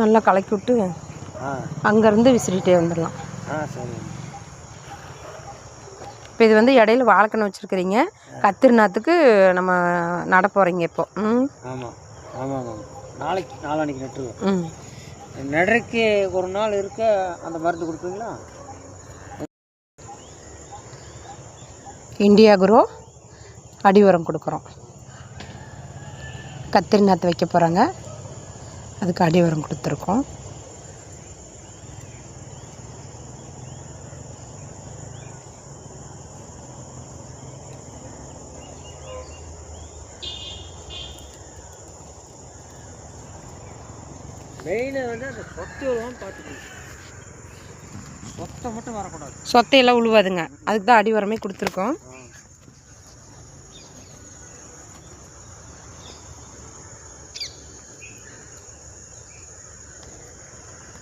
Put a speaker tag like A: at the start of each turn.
A: நல்லா கலக்கி விட்டு அங்கேருந்து விசிறிட்டே வந்துடலாம்.
B: ஆ சரி
A: இப்போ இது வந்து இடையில வாழைக்கண்ணு வச்சுருக்கிறீங்க. கத்திரி நாற்றுக்கு நம்ம நட போகிறீங்க இப்போ. ம்.
B: ஆமாம் ஆமாம் ஆமாம் நாளைக்கு நாளான்னைக்கு நட்டுருவோம்.
A: ம்.
B: நடுறக்கு ஒரு நாள் இருக்க அந்த மருந்து கொடுப்பீங்களா?
A: இந்தியா குரோ அடி உரம் கொடுக்குறோம். கத்திரி நாற்று வைக்க போகிறாங்க அதுக்கு அடி உரம் கொடுத்துருக்கோம்.
B: மெயினாக வந்து அந்த சொத்துலாம் பார்த்துக்கணும். சொத்தை மட்டும் வரக்கூடாது.
A: சொத்தையெல்லாம் உழுவாதுங்க. அதுக்கு தான் அடி உரமே கொடுத்துருக்கோம்.